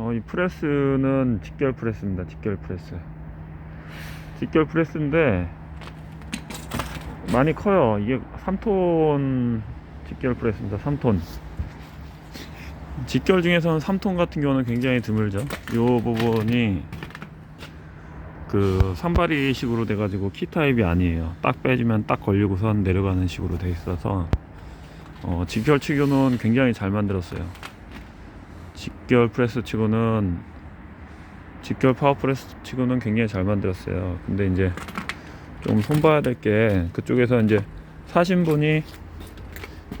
어, 이 프레스는 직결 프레스입니다. 직결 프레스. 직결 프레스인데 많이 커요. 이게 3톤 직결 프레스입니다. 3톤. 직결 중에서는 3톤 같은 경우는 굉장히 드물죠. 이 부분이 그 산발이 식으로 돼 가지고 키 타입이 아니에요. 딱 빼주면 딱 걸리고선 내려가는 식으로 돼 있어서 어, 직결 치고는 굉장히 잘 만들었어요. 직결 프레스 치고는 직결 파워 프레스 치고는 굉장히 잘 만들었어요. 근데 이제 좀 손봐야 될 게 그쪽에서 이제 사신 분이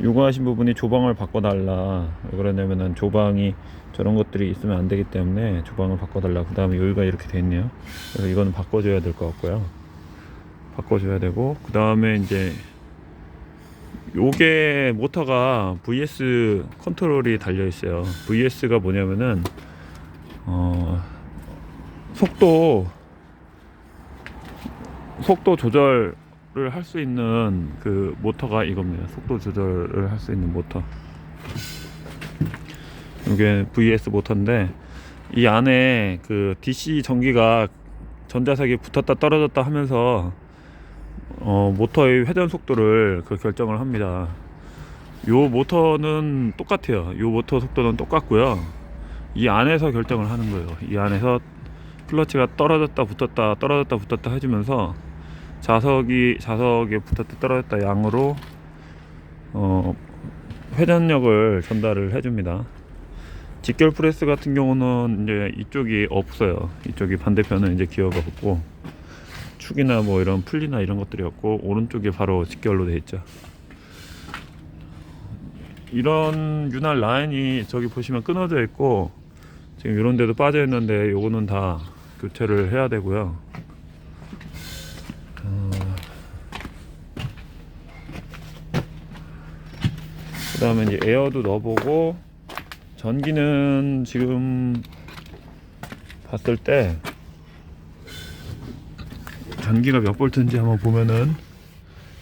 요구하신 부분이 조방을 바꿔달라. 왜 그러냐면은 조방이 저런 것들이 있으면 안 되기 때문에 조방을 바꿔달라. 그 다음에 여기가 이렇게 돼 있네요. 그래서 이거는 바꿔줘야 될 것 같고요. 바꿔줘야 되고 그 다음에 이제 요게 모터가 VS 컨트롤이 달려 있어요. VS가 뭐냐면은 어 속도 속도 조절을 할 수 있는 그 모터가 이겁니다. 속도 조절을 할 수 있는 모터. 이게 VS 모터인데 이 안에 그 DC 전기가 전자석에 붙었다 떨어졌다 하면서 어, 모터의 회전 속도를 그 결정을 합니다. 요 모터는 똑같아요. 요 모터 속도는 똑같고요. 이 안에서 결정을 하는 거예요. 이 안에서 클러치가 떨어졌다 붙었다 떨어졌다 붙었다 해주면서 자석이 자석에 붙었다 떨어졌다 양으로 어, 회전력을 전달을 해줍니다. 직결 프레스 같은 경우는 이제 이쪽이 없어요. 이쪽이 반대편은 이제 기어가 없고 축이나 뭐 이런 풀리나 이런 것들이 없고 오른쪽이 바로 직결로 돼 있죠. 이런 윤활 라인이 저기 보시면 끊어져 있고 지금 이런 데도 빠져 있는데 요거는 다 교체를 해야 되고요. 그 다음에 이제 에어도 넣어보고 전기는 지금 봤을 때 전기가 몇 볼트인지 한번 보면은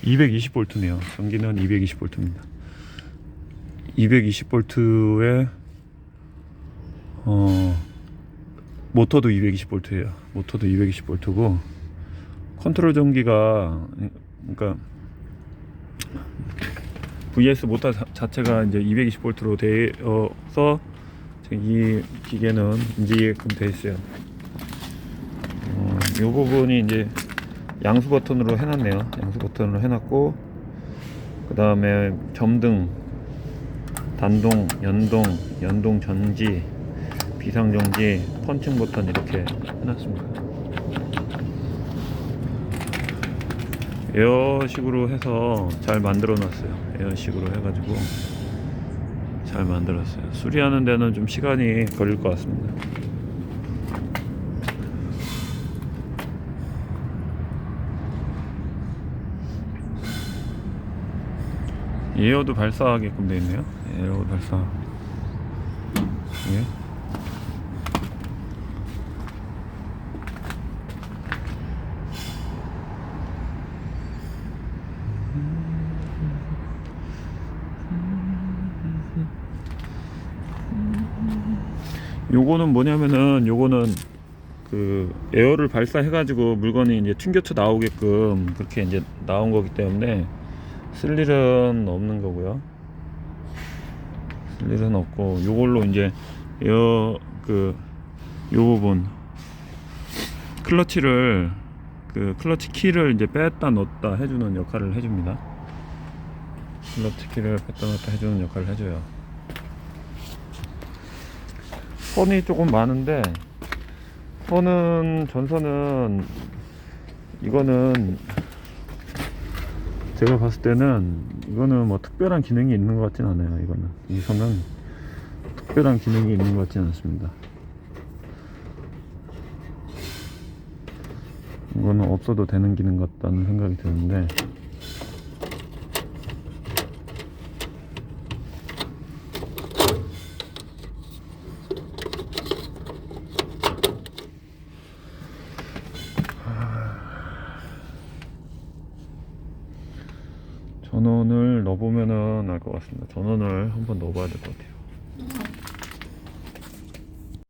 220볼트네요. 전기는 220볼트입니다. 220볼트에 어 모터도 220볼트예요. 모터도 220볼트고 컨트롤 전기가 그러니까 VS 모터 자- 자체가 이제 220볼트로 되어서 이 기계는 인지게끔 돼 있어요. 어, 이 부분이 이제 양수 버튼으로 해놨네요. 양수 버튼으로 해놨고 그 다음에 점등, 단동, 연동, 연동 전지, 비상정지, 펀칭 버튼 이렇게 해놨습니다. 에어식으로 해서 잘 만들어 놨어요. 에어식으로 해가지고 잘 만들었어요. 수리하는 데는 좀 시간이 걸릴 것 같습니다. 에어도 발사하게끔 되어 있네요. 에어 발사. 예. 요거는 뭐냐면은 요거는 그 에어를 발사해 가지고 물건이 이제 튕겨쳐 나오게끔 그렇게 이제 나온 거기 때문에 쓸 일은 없는 거고요. 쓸 일은 없고 요걸로 이제 에어 그요 부분 클러치를 그 클러치 키를 이제 뺐다 넣었다 해주는 역할을 해줍니다. 클러치 키를 뺐다 넣었다 해주는 역할을 해줘요. 선이 조금 많은데 선은 전선은 이거는 제가 봤을 때는 이거는 뭐 특별한 기능이 있는 것 같진 않아요 이거는. 이 선은 특별한 기능이 있는 것 같진 않습니다. 이거는 없어도 되는 기능 같다는 생각이 드는데 전원을 넣어보면은 알 것 같습니다. 전원을 한번 넣어봐야 될 것 같아요.